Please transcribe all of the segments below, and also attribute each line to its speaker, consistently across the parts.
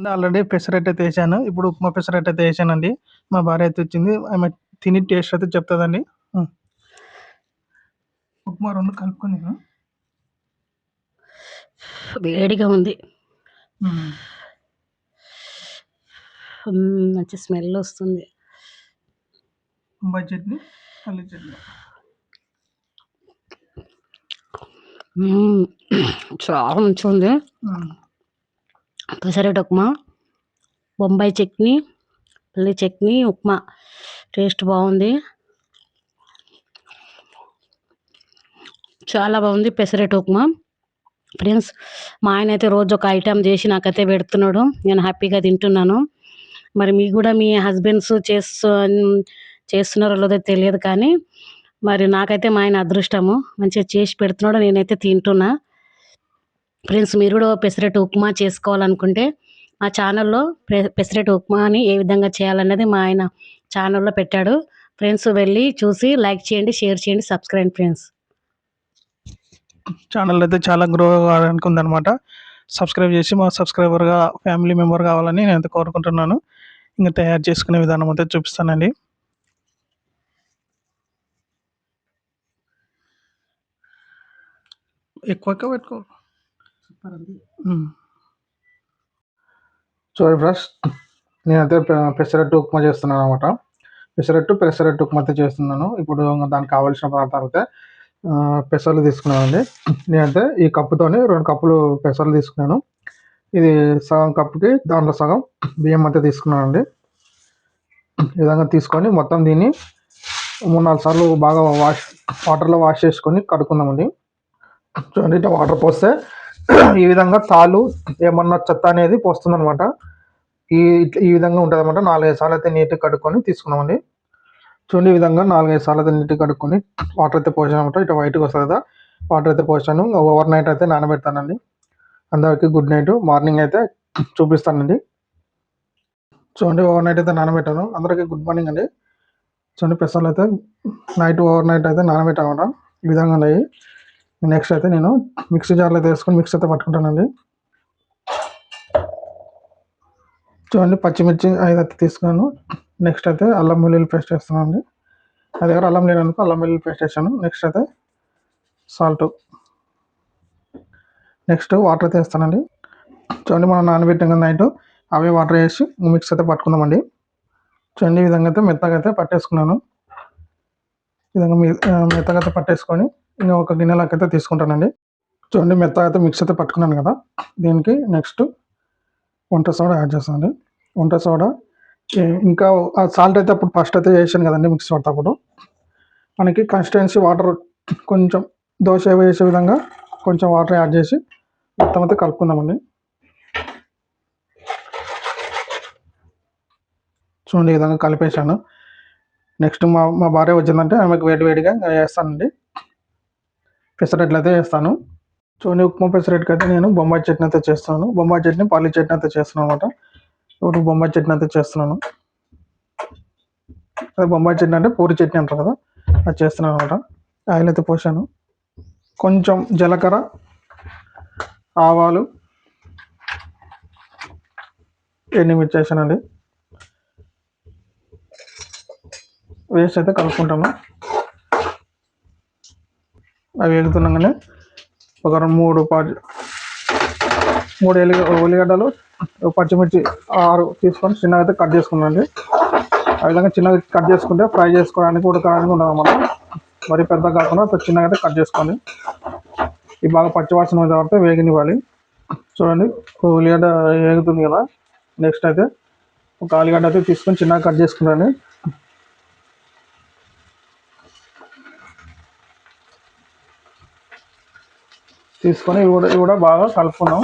Speaker 1: Already pesarattu అయితే వేసాను. ఇప్పుడు ఉప్మా పెసరట్టు అయితే వేసానండి. మా భార్య అయితే వచ్చింది. ఆమె తిని టేస్ట్ అయితే చెప్తుందండి. ఉప్మా రెండు కలుపుకొని
Speaker 2: వేడిగా ఉంది. మంచి స్మెల్ వస్తుంది.
Speaker 1: చట్నీ పల్లి చట్నీ.
Speaker 2: చాలా మంచిగా ఉంది
Speaker 1: ఉం.
Speaker 2: ఉప్మా బొంబాయి చట్నీ పల్లి చట్నీ ఉప్మా. టేస్ట్ బాగుంది. చాలా బాగుంది పెసరట్టు ఉప్మా ఫ్రెండ్స్ మా ఆయన అయితే రోజు ఒక ఐటెం చేసి నాకైతే పెడుతున్నాడు. నేను హ్యాపీగా తింటున్నాను. మరి మీకు కూడా మీ హస్బెండ్స్ చేస్తూ చేస్తున్నారో లేదో తెలియదు కానీ మరి నాకైతే మా ఆయన అదృష్టము. మంచిగా చేసి పెడుతున్నాడు. నేనైతే తింటున్నా. ఫ్రెండ్స్ మీరు కూడా పెసరెట్ ఉప్మా చేసుకోవాలనుకుంటే మా ఛానల్లో పెసరెట్ ఉప్మాని ఏ విధంగా చేయాలన్నది మా ఆయన ఛానల్లో పెట్టాడు. ఫ్రెండ్స్ వెళ్ళి చూసి లైక్ చేయండి షేర్ చేయండి సబ్స్క్రైబ్ ఫ్రెండ్స్.
Speaker 1: ఛానల్ అయితే చాలా గ్రో కావడానికి ఉందన్నమాట సబ్స్క్రైబ్ చేసి మా సబ్స్క్రైబర్గా ఫ్యామిలీ మెంబర్ కావాలని నేను కోరుకుంటున్నాను. ఇంకా తయారు చేసుకునే విధానం అయితే చూపిస్తానండి. ఎక్కువ ఎక్కువ సూపర్ ఉంది చూడండి ఫ్రెండ్స్ నేనైతే పెసరట్టు ఉప్మా చేస్తున్నాను అనమాట పెసరట్టు పెసరట్టు ఉప్మా అయితే చేస్తున్నాను. ఇప్పుడు దానికి కావాల్సిన పదార్థాలు అయితే పెసర్లు తీసుకున్నానండి. నేనైతే ఈ కప్పుతోని రెండు కప్పులు పెసర్లు తీసుకున్నాను. ఇది సగం కప్పుకి దాంట్లో సగం బియ్యం అయితే తీసుకున్నానండి. ఈ విధంగా తీసుకొని మొత్తం దీన్ని మూడు నాలుగు సార్లు బాగా వాష్ వాటర్లో వాష్ చేసుకొని కడుక్కుందామండి. చూడండి వాటర్ పోస్తే ఈ విధంగా తాళ్ళు ఏమన్నా చెత్త అనేది పోస్తుంది అనమాట ఈ ఈ విధంగా ఉంటుంది అనమాట నాలుగైదు సార్లు అయితే నీట్గా కడుక్కొని తీసుకున్నామండి. చూడండి ఈ విధంగా నాలుగైదు సార్లు అయితే నీట్గా కడుక్కొని వాటర్ అయితే పోసాను అనమాట ఇట్లా వైట్గా వస్తుంది కదా వాటర్ అయితే పోసాను. ఓవర్ నైట్ అయితే నానబెడతానండి. అందరికీ గుడ్ నైట్ మార్నింగ్ అయితే చూపిస్తానండి. చూడండి ఓవర్ నైట్ అయితే నానబెట్టాను. అందరికీ గుడ్ మార్నింగ్ అండి. చూడండి పెసర్లు అయితే నైట్ ఓవర్ నైట్ అయితే నానబెట్టాను ఈ విధంగా ఉన్నాయి. నెక్స్ట్ అయితే నేను మిక్సీ జార్లో అయితే వేసుకొని మిక్స్ అయితే పట్టుకుంటానండి. చూడండి పచ్చిమిర్చి ఐదు అయితే తీసుకున్నాను. నెక్స్ట్ అయితే అల్లం వెల్లుల్లి పేస్ట్ వేస్తున్నాను అండి నా దగ్గర అల్లం లేనందుకు అల్లం వెల్లుల్లి పేస్ట్ వేసాను. నెక్స్ట్ అయితే సాల్ట్ నెక్స్ట్ వాటర్ అయితే వేస్తానండి. చూడండి మనం నానబెట్టాం కదా నైట్ అవే వాటర్ వేసి మిక్స్ అయితే పట్టుకుందామండి. చూడండి ఈ విధంగా అయితే మెత్తగా అయితే పట్టేసుకున్నాను. ఈ విధంగా మెత్తగా అయితే పట్టేసుకొని ఇంకా ఒక గిన్నెలోకి తీసుకుంటానండి. చూడండి మెత్త అయితే మిక్స్ అయితే పట్టుకున్నాను కదా. దీనికి నెక్స్ట్ వంట సోడా యాడ్ చేస్తానండి. వంట సోడా ఇంకా ఆ సాల్ట్ అయితే అప్పుడు ఫస్ట్ అయితే చేసాను కదండి మిక్స్ పడతప్పుడు మనకి కన్సిస్టెన్సీ వాటర్ కొంచెం దోశ వేసే విధంగా కొంచెం వాటర్ యాడ్ చేసి మొత్తం అయితే కలుపుకుందామండి. చూడండి ఈ విధంగా కలిపేసాను నెక్స్ట్ మా మా భార్య వచ్చిందంటే ఆమెకు వేడి వేడిగా వేస్తానండి. పెసరట్లు అయితే వేస్తాను చూడండి ఉప్మా పెసరట్టుకి అయితే నేను బొంబాయి చట్నీ అయితే చేస్తున్నాను బొంబాయి చట్నీ పల్లి చట్నీ అయితే చేస్తున్నాను అనమాట ఇప్పుడు బొంబాయి చట్నీ అయితే చేస్తున్నాను. అదే బొంబాయి చట్నీ అంటే పూరి చట్నీ అంటారు కదా అది చేస్తున్నాను అనమాట ఆయిల్ అయితే పోసాను. కొంచెం జీలకర్ర ఆవాలు ఎండుమిర్చి వేసానండి వేస్ట్ అయితే కలుపుకుంటాము అవి వేగుతుండగానే ఒక రెండు మూడు పాటి మూడు ఎల్లి ఉల్లిగడ్డలు ఒక పచ్చిమిర్చి ఆరు తీసుకొని చిన్నగా అయితే కట్ చేసుకున్నాండి ఆ విధంగా చిన్నగా కట్ చేసుకుంటే ఫ్రై చేసుకోవడానికి ఉడకడానికి ఉండదు అన్నమాట మరి పెద్ద కాకుండా చిన్నగా అయితే కట్ చేసుకోండి ఇవి బాగా పచ్చివాసన అయిన తర్వాత వేగనివ్వాలి. చూడండి ఉల్లిగడ్డ వేగుతుంది కదా. నెక్స్ట్ అయితే ఒక ఆలుగడ్డ అయితే తీసుకొని చిన్నగా కట్ చేసుకుంటాను తీసుకొని ఇవి కూడా ఇవి కూడా బాగా కలుపుకున్నాం.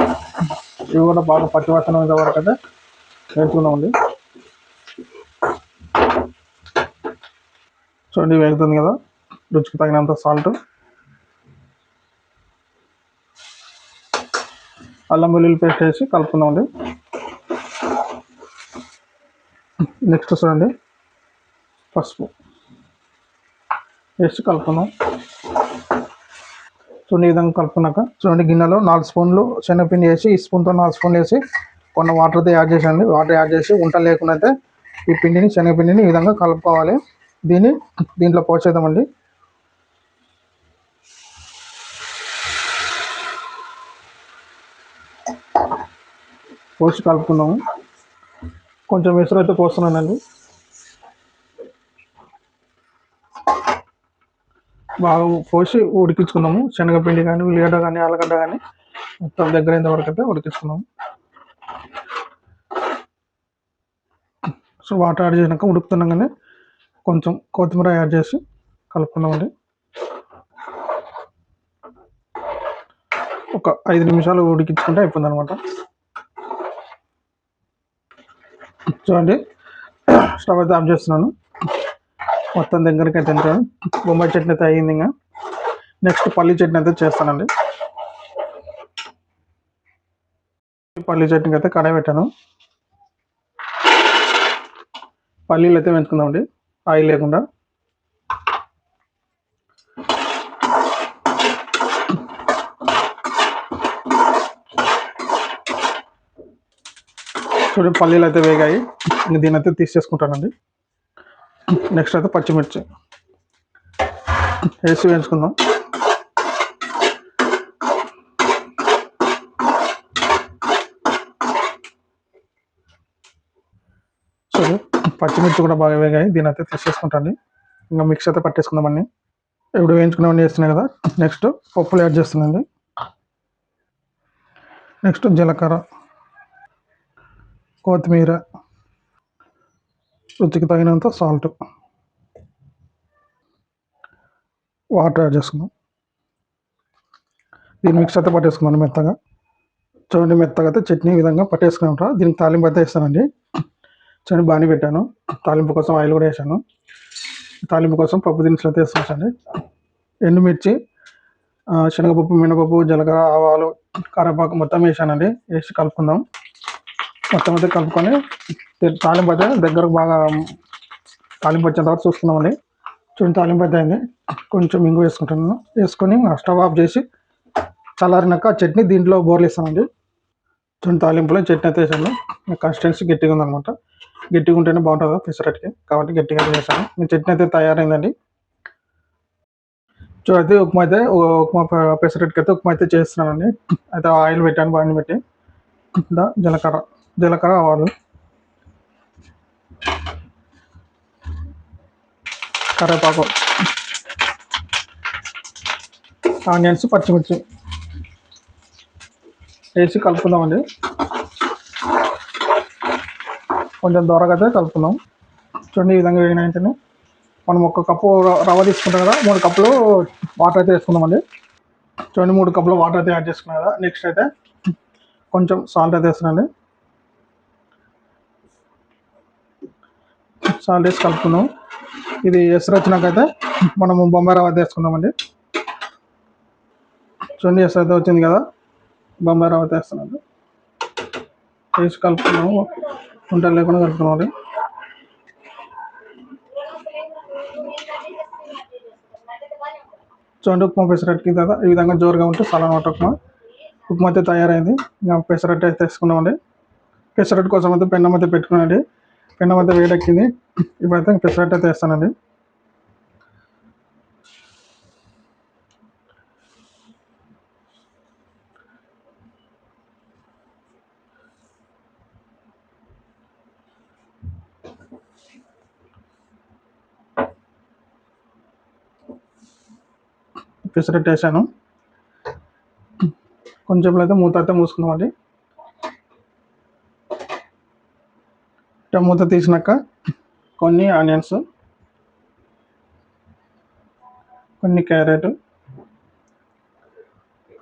Speaker 1: ఇవి కూడా బాగా పచ్చివాసన వరకు అయితే వేసుకున్నామండి చూడండి వేగుతుంది కదా. రుచికి తగినంత సాల్ట్ అల్లం వెల్లుల్లి పేస్ట్ వేసి కలుపుకుందామండి నెక్స్ట్ చూడండి పసుపు. వేసి కలుపుకుందాం. చూడండి ఈ విధంగా కలుపుకున్నాక చూడండి గిన్నెలో నాలుగు స్పూన్లు శనగపిండి వేసి ఈ స్పూన్తో నాలుగు స్పూన్లు వేసి కొన్ని వాటర్తో యాడ్ చేసాను వాటర్ యాడ్ చేసి వంట లేకుండా అయితే ఈ పిండిని శనగపిండిని ఈ విధంగా కలుపుకోవాలి. దీన్ని దీంట్లో పోసేద్దామండి పోసి కలుపుకుందాము. కొంచెం ఎసురు అయితే పోస్తున్నానండి. బాగా పోసి ఉడికించుకుందాము శనగపిండి కానీ ఉల్లిగడ్డ కానీ ఆలుగడ్డ కానీ మొత్తం దగ్గర అయిన వరకు అయితే ఉడికించుకుందాము సో వాటర్ యాడ్ చేసినాక ఉడుకుతున్నాగానే కొంచెం కొత్తిమీర యాడ్ చేసి కలుపుకుందామండి ఒక ఐదు నిమిషాలు ఉడికించుకుంటే అయిపోయింది అనమాట చూడండి స్టవ్ అయితే ఆఫ్ చేస్తున్నాను. మొత్తం దగ్గరికి అయితే తింటాను బొమ్మాయి చట్నీ అయితే అయ్యింది ఇంకా. నెక్స్ట్ పల్లి చట్నీ అయితే చేస్తానండి. పల్లి చట్నీకి అయితే కడాయి పెట్టాను పల్లీలు అయితే పెంచుకుందామండి. ఆయిల్ లేకుండా. చూడండి పల్లీలు అయితే వేగాయి. ఇంక దీని అయితే తీసేసుకుంటానండి. నెక్స్ట్ అయితే పచ్చిమిర్చి. వేసి వేయించుకుందాం. సో పచ్చిమిర్చి కూడా బాగా వేగాయి. దీని అయితే తీసేసుకుంటాండి ఇంకా మిక్స్ అయితే పట్టేసుకుందామండి ఇప్పుడు వేయించుకునేవన్నీ వేస్తున్నాయి కదా. నెక్స్ట్ పప్పులు యాడ్ చేస్తున్నాండి నెక్స్ట్ జీలకర్ర కొత్తిమీర రుచికి తగినంత సాల్ట్. వాటర్ యాడ్ చేసుకుందాం. దీన్ని మిక్స్ అయితే పట్టేసుకున్నాను మెత్తగా. చూడండి మెత్తగా అయితే చట్నీ విధంగా పట్టేసుకుని ఉంటా దీనికి తాలింపు అయితే వేస్తానండి. చూడండి బాగానే పెట్టాను. తాలింపు కోసం ఆయిల్ కూడా వేసాను. తాలింపు కోసం పప్పు దినుసులు అయితే వేస్తానండి ఎండుమిర్చి శనగపప్పు మినపప్పు జీలకర్ర ఆవాలు కరివేపాకు మొత్తం వేసానండి. వేసి కలుపుకుందాం. మొత్తం అయితే కలుపుకొని తాలింపు అయితే దగ్గరకు బాగా తాలింపు వచ్చిన తర్వాత చూసుకుందామండి. చూడండి తాలింపు అయితే అయింది. కొంచెం ఇంగు వేసుకుంటున్నాను. వేసుకొని స్టవ్ ఆఫ్ చేసి చల్లారినాక చట్నీ దీంట్లో బోర్లు ఇస్తానండి చూడండి తాలింపులో చట్నీ అయితే వేసాను. కన్సిస్టెన్సీ గట్టిగా ఉందన్నమాట. గట్టిగా ఉంటేనే బాగుంటుంది పెసరట్కి. కాబట్టి గట్టిగా చేశాను మీ చట్నీ అయితే తయారైందండి. చూడైతే ఉప్మా అయితే ఉప్మా పెసరట్కి అయితే ఉప్మా అయితే చేస్తున్నానండి. అయితే ఆయిల్ పెట్టాను బాగా పెట్టి. జీలకర్ర. జీలకర్ర ఆవాలు. కరివేపాకు. ఆనియన్స్ పచ్చిమిర్చి. వేసి కలుపుకుందామండి. కొంచెం దూరగా అయితే కలుపుకుందాం. చూడండి ఈ విధంగా వేగిన వెంటనే మనం ఒక కప్పు రవ్వ తీసుకుంటాం కదా మూడు కప్పులు వాటర్ అయితే వేసుకుందామండి. చూడండి మూడు కప్పులు వాటర్ అయితే యాడ్ చేసుకున్నాం కదా. నెక్స్ట్ అయితే కొంచెం సాల్ట్ అయితే వేస్తున్నాండి సాల్ట్ వేసి కలుపుకుందాం ఇది ఎసరు వచ్చినాకైతే మనము బొంబాయి రవ్వ వేసుకుందామండి చూడండి ఎసరు అయితే వచ్చింది కదా బొంబాయి రవ్వ వేస్తున్నాను వేసి కలుపుకున్నాము ఉంటలు లేకుండా కలుపుకున్నామండి చూడండి ఉప్మా పెసరట్టుకి కదా ఈ విధంగా జోరుగా ఉంటే సలాన్ ఉప్మా. ఉప్మా అయితే తయారైంది. ఇంకా పెసరట్టు అయితే వేసుకున్నామండి. పెసరట్టు కోసం అయితే పెన్నం అయితే పెట్టుకున్నాండి పెన్నం అయితే వేడెక్కింది ఇప్పుడైతే పెసరట్టు అయితే వేస్తానండి. పెసరట్టు వేసాను. కొంచెం అయితే మూత అయితే మూసుకున్నామండి మూత తీసినాక కొన్ని ఆనియన్స్ కొన్ని క్యారెట్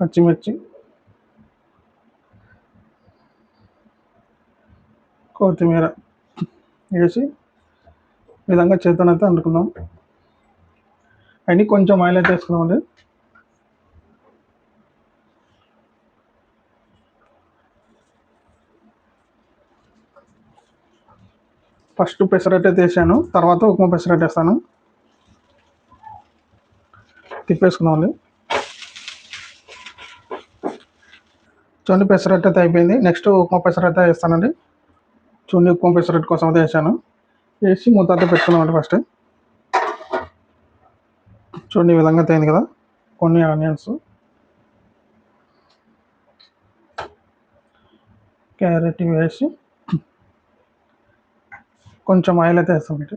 Speaker 1: పచ్చిమిర్చి కొత్తిమీర వేసి విధంగా చేతనైతే వండుకుందాం అన్నీ కొంచెం ఆయిల్ అయితే వేసుకున్నామండి ఫస్ట్ పెసరట్ అయితే వేసాను తర్వాత ఉప్మా పెసరట్ వేస్తాను. తిప్పేసుకుందామండి చూడండి పెసరట్టు అయితే అయిపోయింది. నెక్స్ట్ ఉప్మా పెసరట్ అయితే వేస్తానండి. చూడండి ఉప్మా పెసరట్టు కోసం అయితే వేసాను. వేసి మూత అయితే పెట్టుకున్నామండి ఫస్ట్. చూడండి ఈ విధంగా తేయింది కదా. కొన్ని ఆనియన్స్. క్యారెట్ వేసి కొంచెం ఆయిల్ అయితే వేస్తాం ఇటు.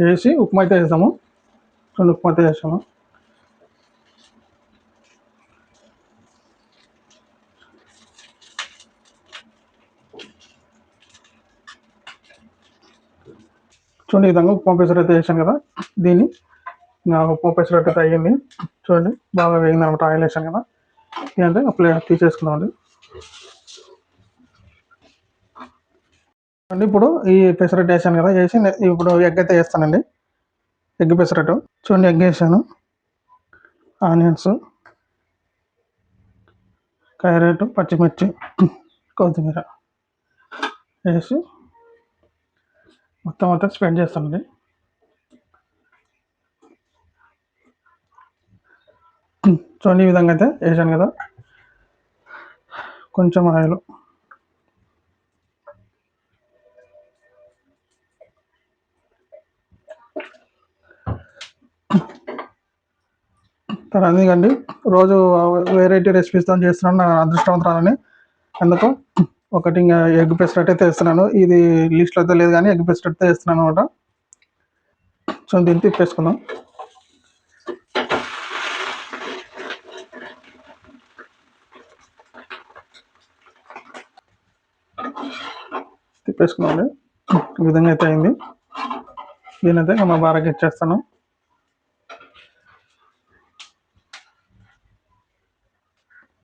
Speaker 1: వేసి ఉప్మా అయితే వేసాము. రెండు ఉప్మా అయితే వేసాము. చూడండి ఈ విధంగా ఉప్మా పేసర్ అయితే వేసాను కదా దీన్ని. ఉప్పు పెసరట్టు తగ్గింది. అయితే చూడండి బాగా వేగింది అనమాట ఆయిల్ వేసాను కదా. ఇదంటే ప్లేట్ తీసేసుకుందామండి అండి. ఇప్పుడు ఈ పెసరట్టు వేసాను కదా వేసి ఇప్పుడు ఎగ్ అయితే వేస్తానండి. ఎగ్ పెసరట్టు. చూడండి ఎగ్ వేసాను. ఆనియన్స్ క్యారెట్ పచ్చిమిర్చి కొత్తిమీర వేసి మొత్తం మొత్తం స్ప్రెడ్ చేస్తానండి. చూడండి ఈ విధంగా అయితే వేసాను కదా. కొంచెం ఆయిల్. తర్వాత ఎందుకండి రోజు వెరైటీ రెసిపీస్తో చేస్తున్నాను నా అదృష్టవంతరాలని. అందుకు ఒకటి ఇంకా ఎగ్ పెసరట్ అయితే వేస్తున్నాను ఇది లిస్ట్లో అయితే లేదు కానీ ఎగ్ పెసరట్ అయితే వేస్తున్నాను అనమాట. సో దీన్ని తిప్పేసుకుందాం. తిప్పేసుకున్నాండి. ఈ విధంగా అయితే అయింది. దీని అయితే ఇంకా మా భార్యకి ఇచ్చేస్తాను.